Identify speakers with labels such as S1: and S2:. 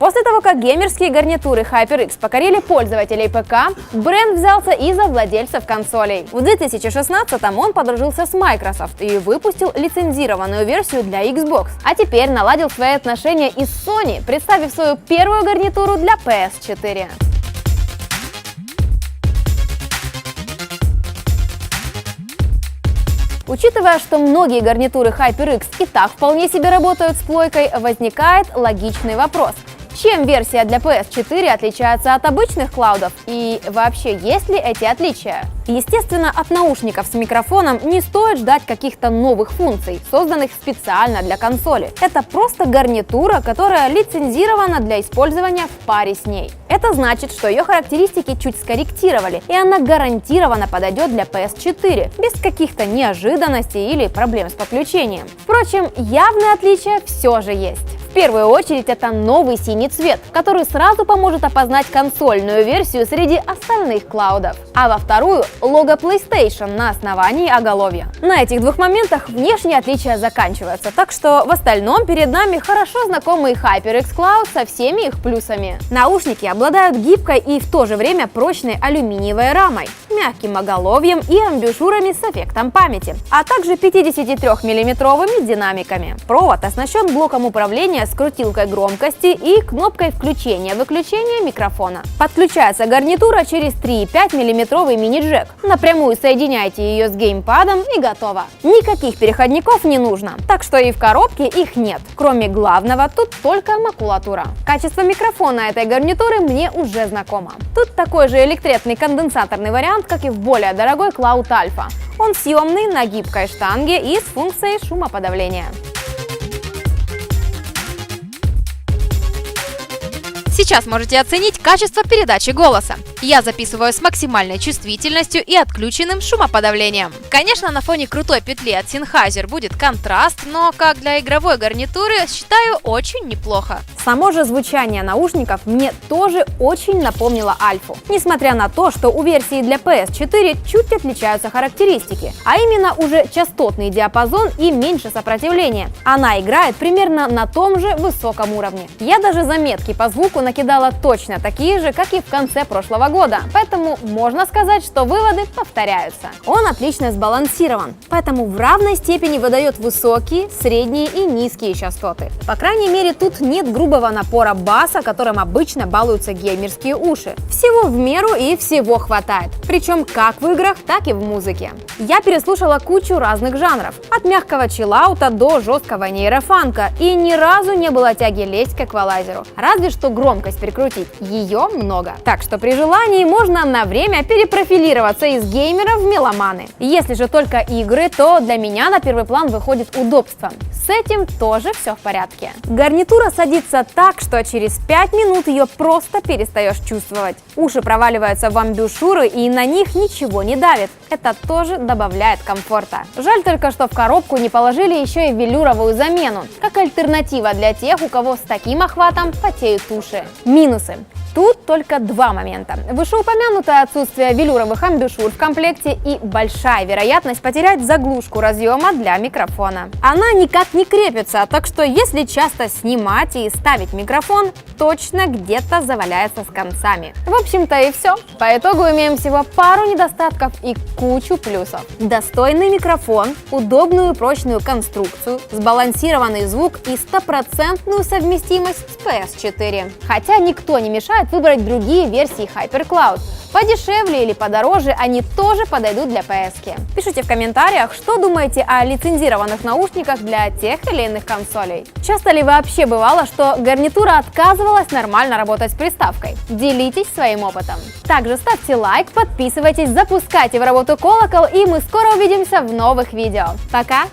S1: После того, как геймерские гарнитуры HyperX покорили пользователей ПК, бренд взялся и за владельцев консолей. В 2016-м он подружился с Microsoft и выпустил лицензированную версию для Xbox. А теперь наладил свои отношения и с Sony, представив свою первую гарнитуру для PS4. Учитывая, что многие гарнитуры HyperX и так вполне себе работают с плойкой, возникает логичный вопрос. Чем версия для PS4 отличается от обычных клаудов и вообще есть ли эти отличия? Естественно, от наушников с микрофоном не стоит ждать каких-то новых функций, созданных специально для консоли. Это просто гарнитура, которая лицензирована для использования в паре с ней. Это значит, что ее характеристики чуть скорректировали, и она гарантированно подойдет для PS4, без каких-то неожиданностей или проблем с подключением. Впрочем, явное отличие все же есть. В первую очередь это новый синий цвет, который сразу поможет опознать консольную версию среди остальных клаудов. А во вторую – лого PlayStation на основании оголовья. На этих двух моментах внешние отличия заканчиваются, так что в остальном перед нами хорошо знакомый HyperX Cloud со всеми их плюсами. Наушники обладают гибкой и в то же время прочной алюминиевой рамой, мягким оголовьем и амбушюрами с эффектом памяти, а также 53-миллиметровыми динамиками. Провод оснащен блоком управления с крутилкой громкости и кнопкой включения-выключения микрофона. Подключается гарнитура через 3,5 миллиметровый мини-джек. Напрямую соединяйте ее с геймпадом и готово. Никаких переходников не нужно, так что и в коробке их нет. Кроме главного, тут только макулатура. Качество микрофона этой гарнитуры мне уже знакомо. Тут такой же электретный конденсаторный вариант, как и в более дорогой Cloud Alpha. Он съемный на гибкой штанге и с функцией шумоподавления.
S2: Сейчас можете оценить качество передачи голоса. Я записываю с максимальной чувствительностью и отключенным шумоподавлением. Конечно, на фоне крутой петли от Sennheiser будет контраст, но как для игровой гарнитуры считаю очень неплохо.
S1: Само же звучание наушников мне тоже очень напомнило Альфу. Несмотря на то, что у версии для PS4 чуть отличаются характеристики, а именно уже частотный диапазон и меньше сопротивления. Она играет примерно на том же высоком уровне. Я даже заметки по звуку накидала точно такие же, как и в конце прошлого года, поэтому можно сказать, что выводы повторяются. Он отлично сбалансирован, поэтому в равной степени выдает высокие, средние и низкие частоты. По крайней мере, тут нет грубого напора баса, которым обычно балуются геймерские уши. Всего в меру и всего хватает, причем как в играх, так и в музыке. Я переслушала кучу разных жанров, от мягкого чиллаута до жесткого нейрофанка, и ни разу не было тяги лезть к эквалайзеру. Разве что громкость прикрутить, ее много. Так что при желании можно на время перепрофилироваться из геймеров в меломаны. Если же только игры, то для меня на первый план выходит удобство. С этим тоже все в порядке. Гарнитура садится так, что через 5 минут ее просто перестаешь чувствовать. Уши проваливаются в амбушюры и на них ничего не давит. Это тоже добавляет комфорта. Жаль только, что в коробку не положили еще и велюровую замену, как альтернатива для тех, у кого с таким охватом потеют уши. Минусы. Тут только два момента. Вышеупомянутое отсутствие велюровых амбушюр в комплекте и большая вероятность потерять заглушку разъема для микрофона. Она никак не крепится, так что если часто снимать и ставить микрофон, точно где-то заваляется с концами. В общем-то и все. По итогу имеем всего пару недостатков и кучу плюсов. Достойный микрофон, удобную прочную конструкцию, сбалансированный звук и стопроцентную совместимость с PS4. Хотя никто не мешает выбрать другие версии HyperCloud. Подешевле или подороже они тоже подойдут для PS. -ки. Пишите в комментариях, что думаете о лицензированных наушниках для тех или иных консолей. Часто ли вообще бывало, что гарнитура отказывалась нормально работать с приставкой? Делитесь своим опытом. Также ставьте лайк, подписывайтесь, запускайте в работу колокол и мы скоро увидимся в новых видео. Пока!